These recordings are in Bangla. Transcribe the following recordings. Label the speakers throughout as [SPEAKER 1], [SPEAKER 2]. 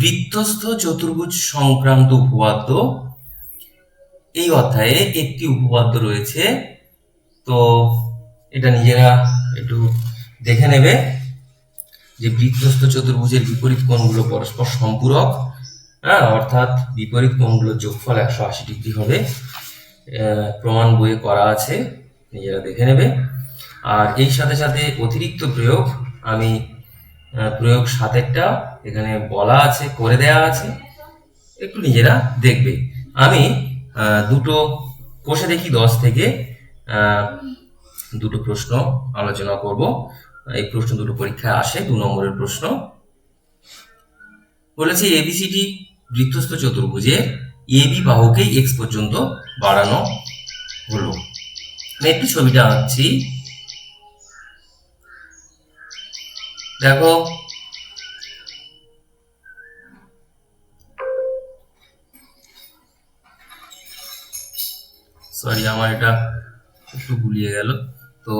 [SPEAKER 1] বৃত্তস্থ চতুর্ভুজ সংক্রান্ত উপপাদ্য। এই অধ্যায়ে একটি উপপাদ্য রয়েছে। তো এটা নিজেরা একটু দেখে নেবে যে বৃত্তস্থ চতুর্ভুজের বিপরীত কোণগুলো পরস্পর সম্পূরক হ্যাঁ অর্থাৎ বিপরীত কোণগুলোর যোগফল একশো আশি ডিগ্রি হবে। প্রমাণ বইয়ে করা আছে, নিজেরা দেখে নেবে। আর এই সাথে সাথে অতিরিক্ত প্রয়োগ আমি প্রয়োগ সাতেরটা এখানে বলা আছে, করে দেয়া আছে, একটু নিজেরা দেখবে। আমি দুটো কষে দেখি, দশ থেকে দুটো প্রশ্ন আলোচনা করব। এই প্রশ্ন দুটো পরীক্ষায় আসে, দু নম্বরের প্রশ্ন। বলেছে এবিসিডি বৃত্তস্থ চতুর্ভুজের এবি বাহুকে এক্স পর্যন্ত বাড়ানো হলো। একটু ছবিটা আঁকছি। দেখো সরি আমার এটা একটু গুলিয়ে গেল। তো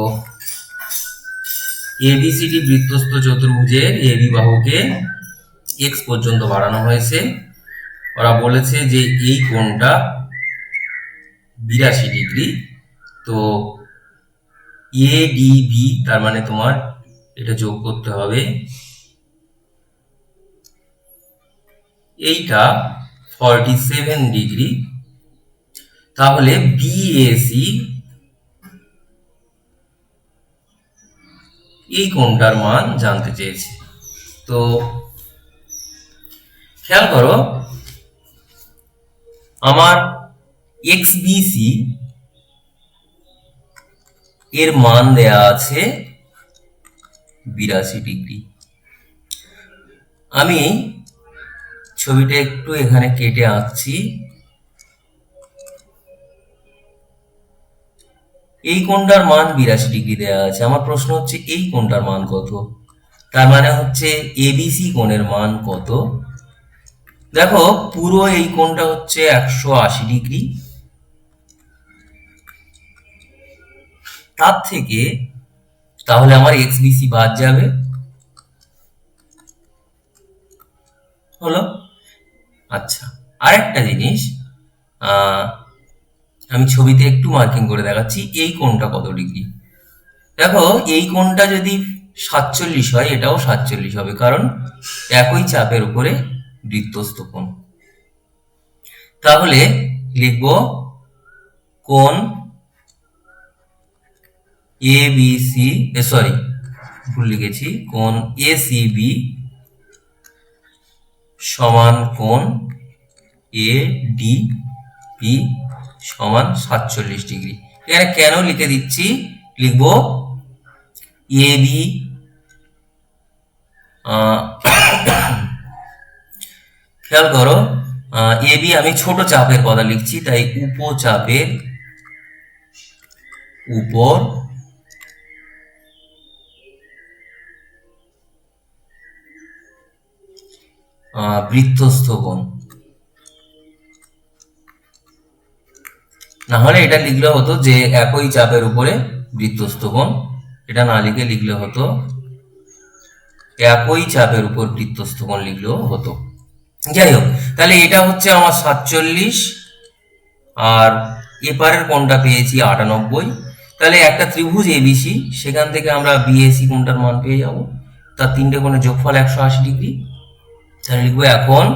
[SPEAKER 1] এবিসিডি বৃত্তস্থ চতুর্ভুজের এবি বাহুকে এক্স পর্যন্ত বাড়ানো হয়েছে। ওরা বলেছে যে এই কোণটা বিরাশি ডিগ্রি। তো এডিবি তার মানে তোমার এটা যোগ করতে হবে। এইটা ফর্টি সেভেন ডিগ্রি। তাহলে বিএসি এই কোণটার মান জানতে চেয়েছে। তো খেয়াল করো, আমার এক্স বিসি এর মান দেয়া আছে বিরাশি ডিগ্রি। আমি ছবিটা একটু এখানে কেটে আঁকছি। এই কোণটার মান বিরাশি ডিগ্রি দেওয়া আছে? আমার প্রশ্ন হচ্ছে, এই কোণটার মান কত? তার মানে হচ্ছে এবিসি কোণের মান কত? দেখো, পুরো এই কোণটা হচ্ছে একশো আশি ডিগ্রি। তার থেকে, তাহলে আমার এক্স বিসি বাদ যাবে। হলো? আচ্ছা আরেকটা জিনিস আমি ছবিতে একটু মার্কিং করে দেখাচ্ছি, এই কোণটা কত ডিগ্রি দেখো, এই কোণটা যদি সাতচল্লিশ হয়, এটাও সাতচল্লিশ হবে, কারণ একই চাপের উপরে বৃত্তস্থ কোণ। তাহলে লিখব কোণ এ বি সি সরি ভুল লিখেছি, কোণ এ সি বি সমান কোণ এ ডি পি সমান সাতচল্লিশ ডিগ্রি। এখানে কেন লিখে দিচ্ছি? লিখব এ বি খেয়াল করো এ বি আমি ছোট চাপের কথা লিখছি, তাই উপচাপের উপর বৃত্তস্থ কোণ। না হলে এটা লিখলে হতো যে একই চাপের উপরে বৃত্তস্থ কোণ। এটা না লিখে লিখলে হতো, একই চাপের উপর বৃত্তস্থ কোণ লিখলেও হতো। যাই হোক, তাহলে এটা হচ্ছে আমার সাতচল্লিশ, আর এপারের কোণটা পেয়েছি আটানব্বই। তাহলে একটা ত্রিভুজ এবিসি সেখান থেকে আমরা বিএসি কোণটার মান পেয়ে যাব। তার তিনটে কোণের যোগফল একশো আশি ডিগ্রি। তাহলে লিখব এখন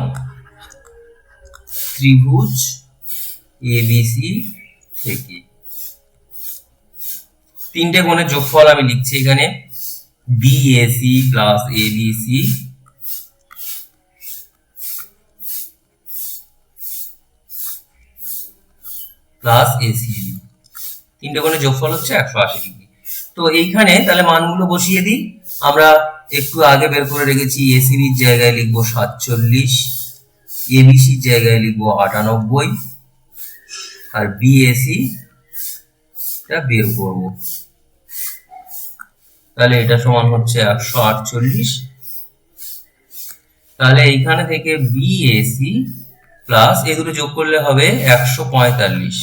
[SPEAKER 1] ত্রিভুজ এবিসি থেকে তিনটে কোণের যোগফল আমি লিখছি এখানে BAC plus ABC plus ACB তিনটে কোণের যোগফল হচ্ছে একশো আশি ডিগ্রি। তো এইখানে তাহলে মানগুলো বসিয়ে দিই। আমরা একটু আগে বের করে রেখেছি এসিবির জায়গায় লিখব সাতচল্লিশ এবিসির জায়গায় লিখব আটানব্বই। আর বিএসি টা বের করব। তাহলে এটা সমান হচ্ছে একশো আটচল্লিশ। তাহলে এইখানে থেকে বিএসি প্লাস এই দুটো যোগ করলে হবে একশো পঁয়তাল্লিশ।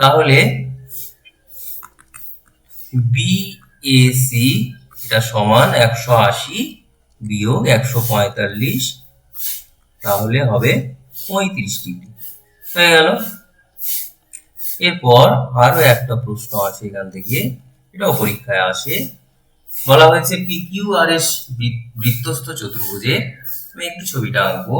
[SPEAKER 1] তাহলে বিএসি এটা সমান একশো আশি বিয়োগ একশো পঁয়তাল্লিশ। তাহলে হবে পঁয়ত্রিশ ডিগ্রি। হয়ে গেল। এরপর আরও একটা প্রশ্ন আছে এখান থেকে। এটাও পরীক্ষায় আসে। বলা হয়েছে পি কিউ আর এস বৃত্তস্থ চতুর্ভুজে। আমি একটু ছবিটা আঁকবো।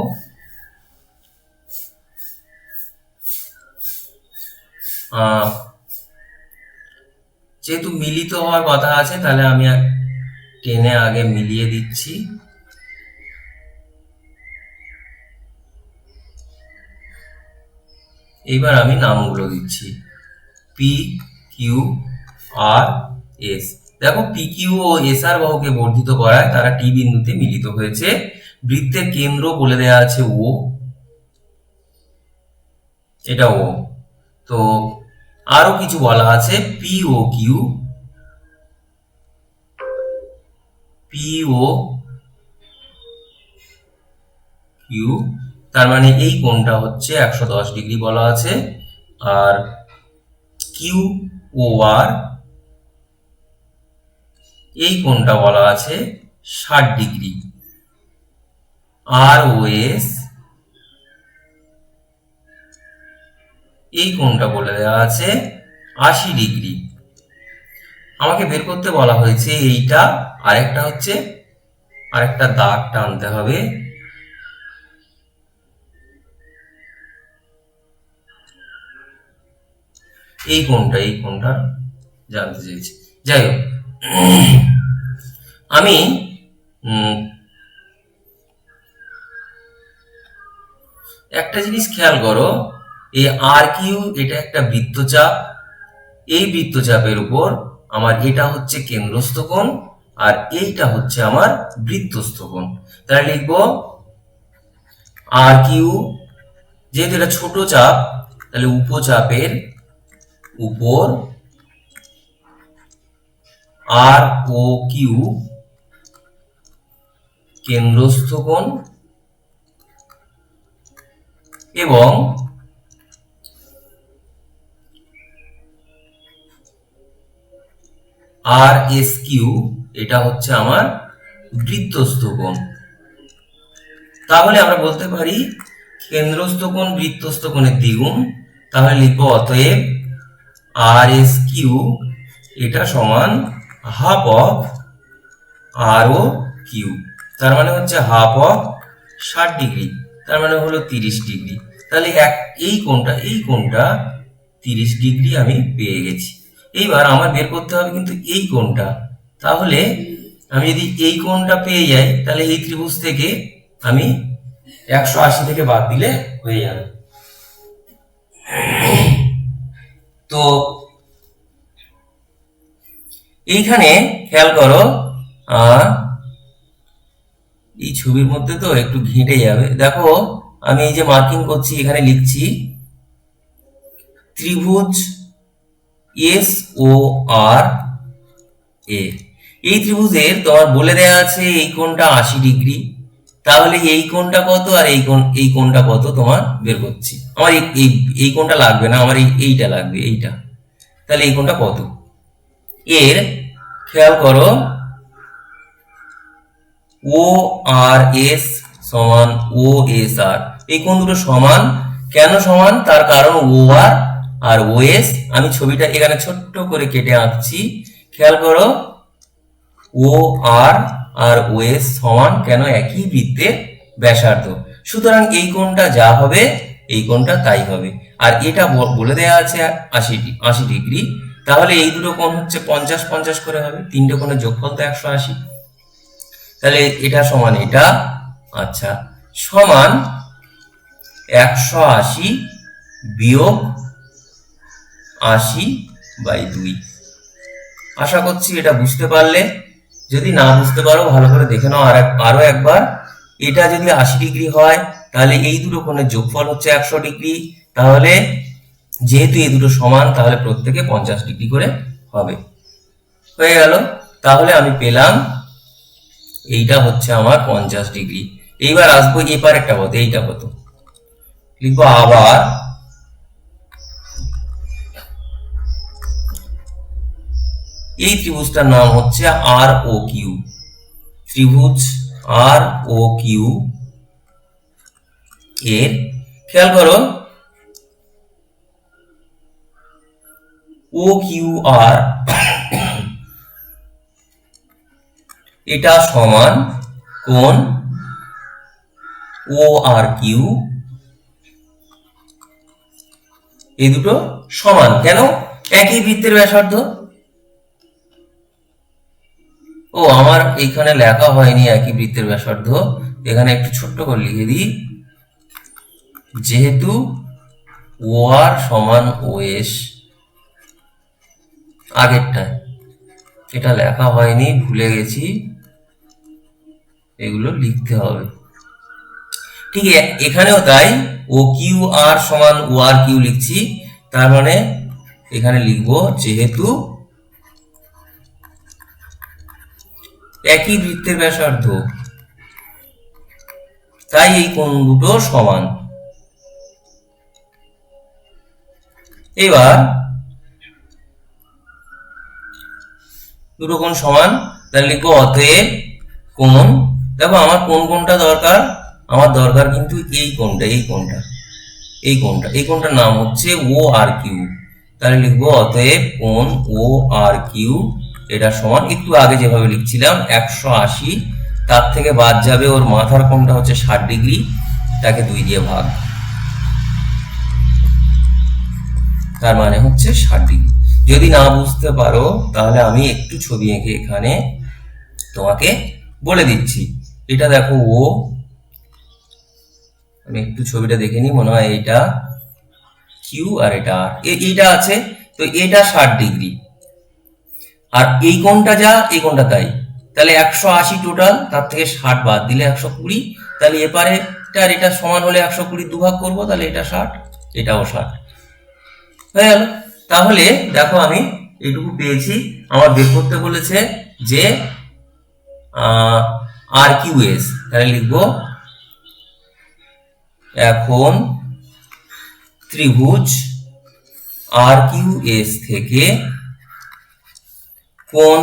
[SPEAKER 1] যেহেতু মিলিত হওয়ার কথা আছে, তাহলে আমি টেনে আগে মিলিয়ে দিচ্ছি। এইবার আমি নামগুলো দিচ্ছি। পি কিউ আর এস দেখো পি কিউ ও এস আর বাহুকে বর্ধিত করায় তারা টি বিন্দুতে মিলিত হয়েছে। বৃত্তের কেন্দ্র বলে দেয়া আছে ও এটা ও তো আরও কিছু বলা আছে। P O Q P O Q তার মানে এই কোণটা হচ্ছে একশো দশ ডিগ্রি বলা আছে, আর কিউ ও আর এই কোণটা বলা আছে ষাট ডিগ্রি। আর ও এস এই কোণটা বলে দেওয়া আছে আশি ডিগ্রি। আমাকে বের করতে বলা হয়েছে এইটা, আরেকটা হচ্ছে, আরেকটা দাগ টানতে হবে। এই কোণটা এই কোণটা জানতে চেয়েছি। যাই হোক, আমি একটা জিনিস খেয়াল করো, এই আর কিউ এটা একটা বৃত্তচাপ। এই বৃত্তচাপের উপর আমার এটা হচ্ছে কেন্দ্রস্থ কোণ আর এইটা হচ্ছে আমার বৃত্তস্থ কোণ। তাহলে লিখব আর কিউ যেহেতু এটা ছোট চাপ, তাহলে উপচাপের উপর আর ও কিউ কেন্দ্রস্থ কোণ এবং আর এস কিউ, এটা হচ্ছে আমার বৃত্তস্থ কোণ। তাহলে আমরা বলতে পারি কেন্দ্রস্থ কোণ, বৃত্তস্থ কোণের দ্বিগুণ। তাহলে লিখব অতএব আর এস কিউ এটা সমান half of R O Q তার মানে হচ্ছে হাফ অফ ষাট ডিগ্রি। তার মানে হলো তিরিশ ডিগ্রি। তাহলে এক, এই কোণটা এই কোণটা তিরিশ ডিগ্রি আমি পেয়ে গেছি। এইবার আমার বের করতে হবে কিন্তু এই কোণটা। তাহলে আমি যদি এই কোণটা পেয়ে যাই, তাহলে এই ত্রিভুজ থেকে আমি একশো আশি থেকে বাদ দিলে হয়ে যাবে। তো এইখানে খেয়াল করো এই ছবির মধ্যে তো একটু ঘেঁটে যাবে। দেখো, আমি এই যে মার্কিং করছি, এখানে লিখছি ত্রিভুজ এস ও আর এ এই ত্রিভুজের তোমার বলে দেয়া আছে এই কোণটা আশি ডিগ্রি। তাহলে এই কোণটা কত আর এই কোণ, এই কোণটা কত তোমার বের করছি। আমার এই, এই- কোণটা লাগবে না, আমার এই, এইটা লাগবে, এইটা। তাহলে এই কোণটা কত? এর খেয়াল করো, ও আর এস সমান ও এস আর। এই কোণ দুটো সমান, কেন সমান? তার কারণ ও আর আর ও এস। আমি ছবিটা এখানে ছোট্ট করে কেটে আঁকছি। খেয়াল করো, ও আর আর ও এস সমান কেন একই বৃত্তে ব্যাসার্ধ? সুতরাং এই কোণটা যা হবে, এই কোণটা তাই হবে। আর এটা বলে দেয়া আছে আশি আশি ডিগ্রি। তাহলে এই দুটো কোণ হচ্ছে পঞ্চাশ পঞ্চাশ করে হবে। তিনটে কোণের যোগফল তো একশো আশি। তাহলে এটা সমান এটা। আচ্ছা সমান একশো আশি বিয়োগ আশি বাই দুই। আশা করছি এটা বুঝতে পারলে। যদি না বুঝতে পারো, ভালো করে দেখে নাও আর আরও একবার। এটা যদি আশি ডিগ্রি হয়, তাহলে এই দুটো কোণের যোগফল হচ্ছে একশো ডিগ্রি। তাহলে যেহেতু এই দুটো সমান, তাহলে প্রত্যেকে পঞ্চাশ ডিগ্রি করে হবে। হয়ে গেল। তাহলে আমি পেলাম, এইটা হচ্ছে আমার পঞ্চাশ ডিগ্রি। এইবার আসব এপার একটা কত এইটা কত লিখব আবার এই ত্রিভুজটার নাম হচ্ছে আর ও কিউ ত্রিভুজ আর ও কিউ এর খেয়াল করো ও কিউ আর এটা সমান কোন ও আর কিউ এই দুটো সমান, কেন? একই বৃত্তের ব্যাসার্ধ। ও, আমার এইখানে লেখা হয়নি একই বৃত্তের ব্যাসার্ধ। এখানে একটু ছোট্ট করে লিখে দিই। যেহেতু ও আর সমান ও এস আগেরটায়। এটা লেখা হয়নি, ভুলে গেছি। এগুলো লিখতে হবে। ঠিক এখানেও তাই, ও কিউ আর সমান ও আর কিউ লিখছি। তার মানে এখানে লিখব যেহেতু একই বৃত্তের ব্যাসার্ধ। তাই এই কোণ দুটো সমান। এবার দুটো কোণ সমান, তাহলে লিখব অতএব কোণ। দেখো আমার কোন কোনটা দরকার? আমার দরকার কিন্তু এই কোণটা এই কোণটা এই কোণটা, এই কোণটার নাম হচ্ছে ও আর কিউ। তাহলে লিখব অতএব কোণ ও আর কিউ এটা সমান। একটু আগে যেভাবে লিখছিলাম, একশো আশি, তার থেকে বাদ যাবে ওর মাথার কোণটা হচ্ছে ষাট ডিগ্রি, তাকে দুই দিয়ে ভাগ। তার মানে হচ্ছে ষাট ডিগ্রি। যদি না বুঝতে পারো, তাহলে আমি একটু ছবি এঁকে এখানে তোমাকে বলে দিচ্ছি। এটা দেখো ও, আমি একটু ছবিটা দেখে নিই, মনে হয় এইটা কিউ আর এটা আর। এইটা আছে, তো এটা ষাট ডিগ্রি। আর এই কোণটা যা, এই কোণটা তাই। তাহলে একশো আশি টোটাল তার থেকে ষাট বাদ দিলে একশো কুড়ি। তাহলে এপারে এটা সমান হলে একশো কুড়ি দুভাগ করব, তাহলে এটা ষাট, এটাও ষাট। হয়ে গেল। তাহলে দেখো আমি এইটুকু পেয়েছি। আমার বের করতে বলেছে যে আর কিউ এস তাহলে লিখব, এখন ত্রিভুজ আর কিউ এস থেকে কোন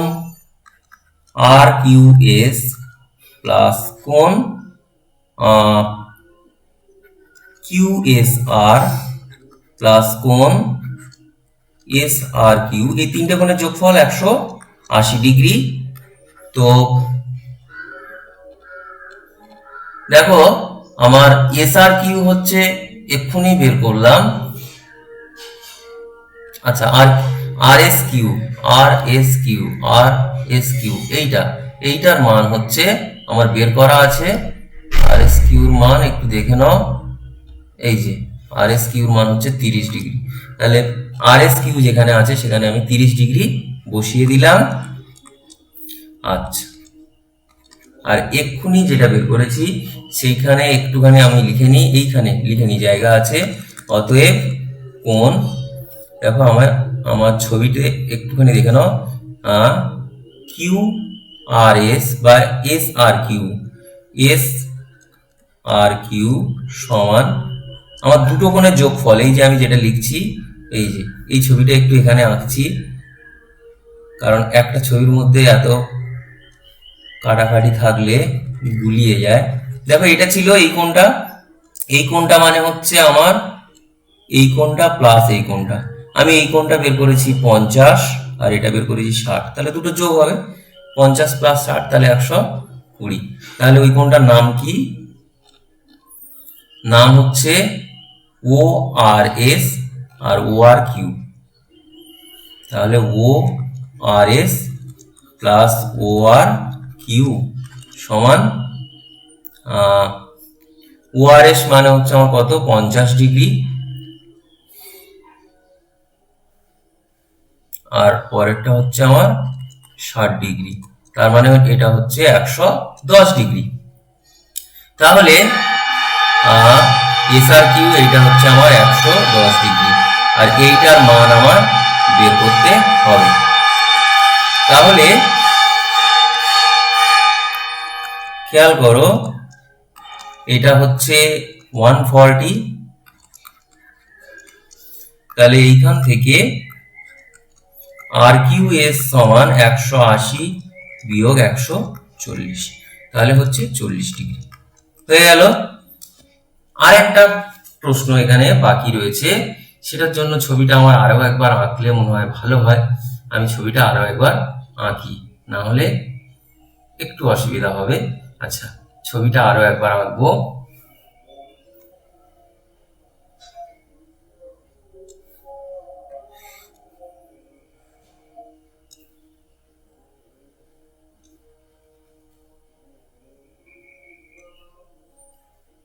[SPEAKER 1] আর কিউ এস প্লাস কোন কিউ এস আর প্লাস কোন এস আর কিউ। এই তিনটে কোণের যোগফল একশো আশি ডিগ্রি। তো দেখো, আমার এস আর কিউ হচ্ছে এক্ষুনি বের করলাম। আচ্ছা আর R S Q R S Q R S Q এইটা। এইটার মান হচ্ছে, আমার বের করা আছে আর এস কিউর মান একটু দেখে নাও। এই যে আর এস কিউর মান হচ্ছে তিরিশ ডিগ্রি। তাহলে আর এস কিউ যেখানে আছে, সেখানে আমি তিরিশ ডিগ্রি বসিয়ে দিলাম। আচ্ছা। আর এক্ষুনি যেটা বের করেছি, সেইখানে একটুখানি আমি লিখে নিই, এইখানে লিখে নিই, জায়গা আছে। অতএব কোন দেখো আমার আমার ছবিতে একটুখানি দেখে নাও। কিউ আর এস বা S R Q S R Q সমান আমার দুটো কোণের যোগফল। এই যে আমি যেটা লিখছি, এই যে, এই ছবিটা একটু এখানে আঁকছি। কারণ একটা ছবির মধ্যে এত কাটাকাটি থাকলে গুলিয়ে যায়। দেখো, এটা ছিল এই কোণটা। এই কোণটা মানে হচ্ছে আমার, এই কোণটা প্লাস এই কোণটা। আমি এই কোণটা বের করেছি পঞ্চাশ, আর এটা বের করেছি ষাট। তাহলে দুটো যোগ হবে। পঞ্চাশ প্লাস ষাট, তাহলে একশো কুড়ি। তাহলে ওই কোণটার নাম কি? নাম হচ্ছে ও আর এস আর ও আর কিউ তাহলে O R S plus O R Q সমান ও আর এস মানে হচ্ছে আমার কত? পঞ্চাশ ডিগ্রি। আর পরেরটা হচ্ছে আমার ষাট ডিগ্রি। তার মানে এটা হচ্ছে একশো দশ ডিগ্রি। তাহলে এস আর কিউ এইটা হচ্ছে আমার একশো দশ ডিগ্রি। আর এইটার মান আমার বের করতে হবে। তাহলে, খেয়াল করো, এটা হচ্ছে ওয়ান ফর্টি তাহলে এইখান থেকে আর কিউ এস সমান একশো আশি বিয়োগ একশো চল্লিশ। তাহলে হচ্ছে চল্লিশ ডিগ্রি। হয়ে গেল। আর একটা প্রশ্ন এখানে বাকি রয়েছে। সেটার জন্য ছবিটা আমার আরও একবার আঁকলে মনে হয় ভালো হয়। আমি ছবিটা আরও একবার আঁকি। না হলে একটু অসুবিধা হবে। আচ্ছা ছবিটা আরও একবার আঁকবো।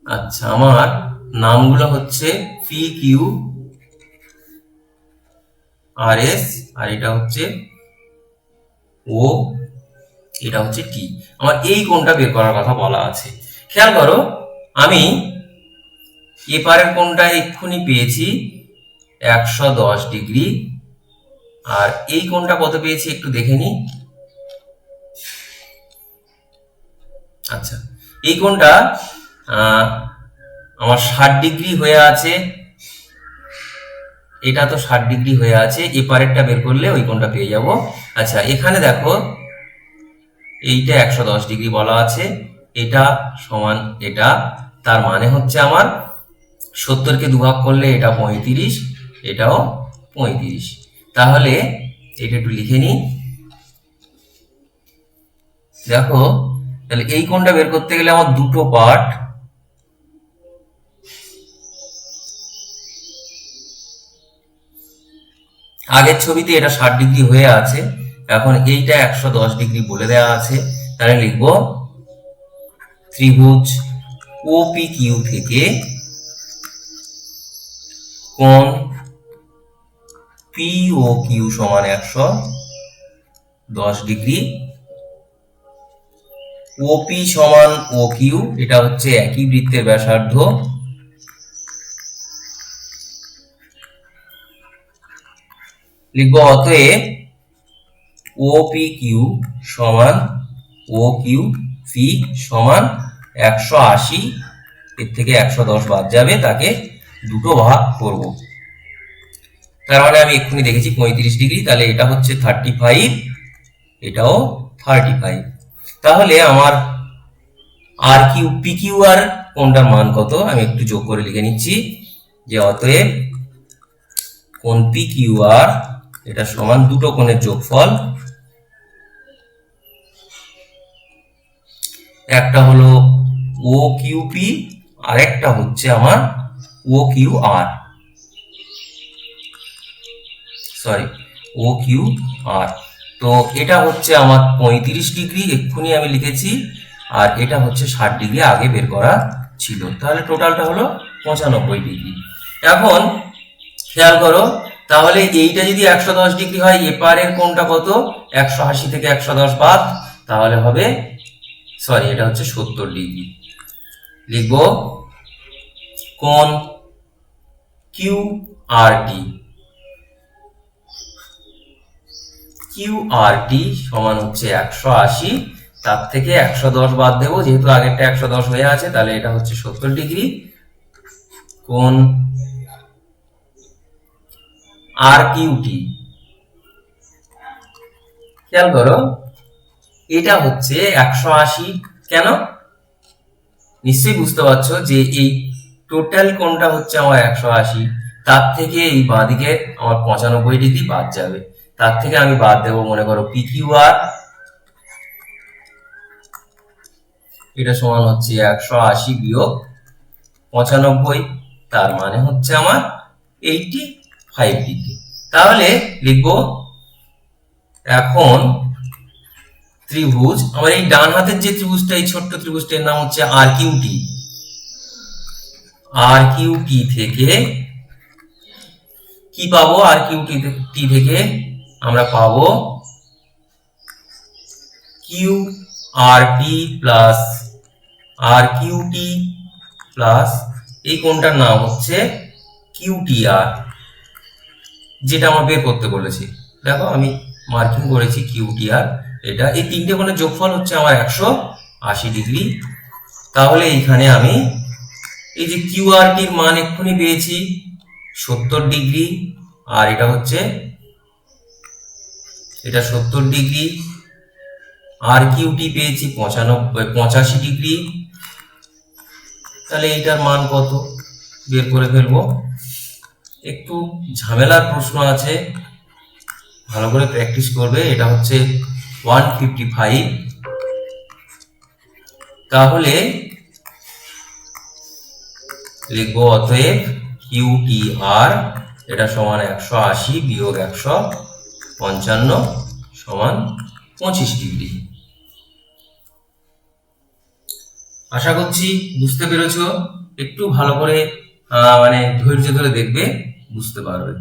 [SPEAKER 1] আচ্ছা আমার নামগুলো হচ্ছে পি কিউ আর এস আর এটা হচ্ছে ও এটা হচ্ছে টি আমার এই কোণটা বের করার কথা বলা আছে। খেয়াল করো আমি এপারের কোণটা এক্ষুনি পেয়েছি একশো দশ ডিগ্রি আর এই কোণটা কত পেয়েছি একটু দেখে নি আচ্ছা এই আহ, আমার ষাট ডিগ্রি হয়ে আছে। এটা তো ষাট ডিগ্রি হয়ে আছে। এপারেরটা বের করলে ওই কোণটা পেয়ে যাব। আচ্ছা এখানে দেখো, এইটা একশো দশ ডিগ্রি বলা আছে। এটা সমান এটা। তার মানে হচ্ছে আমার সত্তরকে দুভাগ করলে এটা পঁয়ত্রিশ, এটাও পঁয়ত্রিশ। তাহলে এটা একটু লিখে নিই। দেখো, তাহলে এই কোণটা বের করতে গেলে আমার দুটো পার্ট আগের ছবিতে এটা ষাট ডিগ্রি হয়ে আছে। এখন এইটা একশো দশ ডিগ্রি বলে দেওয়া আছে। তাহলে লিখব ত্রিভুজ ওপি কিউ থেকে কোণ পি ও কিউ সমান একশো দশ ডিগ্রি। ওপি সমান ও কিউ এটা হচ্ছে একই বৃত্তের ব্যাসার্ধ। লিখব অতএব ও পি কিউ সমান ও কিউ পি সমান একশো আশি, এর থেকে একশো দশ বাদ যাবে, তাকে দুটো ভাগ করব। তার মানে আমি এক্ষুনি দেখেছি পঁয়ত্রিশ ডিগ্রি, তাহলে এটা হচ্ছে থার্টি ফাইভ এটাও থার্টি ফাইভ তাহলে আমার আর কিউ পি কিউ আর কোনটার মান কত? আমি একটু যোগ করে লিখে নিচ্ছি যে অতএব কোন পি কিউ আর এটা সমান দুটো কোণের যোগফল। একটা হলো ও কিউ পি আর একটা হচ্ছে আমার O Q R sorry O Q R তো এটা হচ্ছে আমার পঁয়ত্রিশ ডিগ্রি, এক্ষুনি আমি লিখেছি, আর এটা হচ্ছে ষাট ডিগ্রি আগে বের করা ছিল। তাহলে টোটালটা হলো পঁচানব্বই ডিগ্রি। এখন খেয়াল করো তাহলে এইটা যদি একশো দশ ডিগ্রি হয়, এপারের কোনটা কত? একশো আশি থেকে একশো দশ বাদ, তাহলে হবে সরি এটা হচ্ছে সত্তর ডিগ্রি। লিখব কোন কিউ আর টি। কিউ আর টি সমান হচ্ছে একশো আশি, তার থেকে একশো দশ বাদ দেবো, যেহেতু আগেরটা একশো দশ হয়ে আছে, তাহলে এটা হচ্ছে সত্তর ডিগ্রি। কোন আর কিউটি খেয়াল করো, এটা হচ্ছে একশো আশি। কেন? নিশ্চয়ই বুঝতে পারছ যে এই টোটাল কোনটা হচ্ছে আমার একশো আশি। তার থেকে এই বাঁদিকে আমার পঁচানব্বই ডিগ্রি বাদ যাবে। তার থেকে আমি বাদ দেবো, মনে করো পি কিউ আর এটা সমান হচ্ছে একশো আশি বিয়োগ পঁচানব্বই। তার মানে হচ্ছে আমার এইটি ফাইভ ডিগ্রি তাহলে লিখব, এখন ত্রিভুজ, আমার এই ডান হাতের যে ত্রিভুজটা, এই ছোট্ট ত্রিভুজটার নাম হচ্ছে আর কিউটি আর কিউটি থেকে কি পাবো? আর কিউটি টি থেকে আমরা পাবো Q R T plus R QT plus এই কোনটার নাম হচ্ছে কিউটিআর যেটা আমার বের করতে বলেছি। দেখো আমি মার্কিং করেছি কিউটিআর এটা এই তিনটে কোণের যোগফল হচ্ছে আমার একশো আশি ডিগ্রি তাহলে এইখানে আমি এই যে কিউআরটির মান এক্ষুনি পেয়েছি সত্তর ডিগ্রি আর এটা হচ্ছে এটা সত্তর ডিগ্রি আর কিউটি পেয়েছি পঁচানব্বই, পঁচাশি ডিগ্রি তাহলে এইটার মান কত? বের করে ফেলব। একটু ঝামেলার প্রশ্ন আছে। ভালো করে প্র্যাকটিস করবে, এটা হচ্ছে ওয়ান ফিফটি ফাইভ তাহলে লিখব অতএব কিউ টি আর এটা সমান একশো আশি বিয়োগ একশো পঞ্চান্ন সমান পঁচিশ ডিগ্রি। আশা করছি বুঝতে পেরেছ। একটু ভালো করে মানে ধৈর্য ধরে দেখবে। বুঝতে পারবে।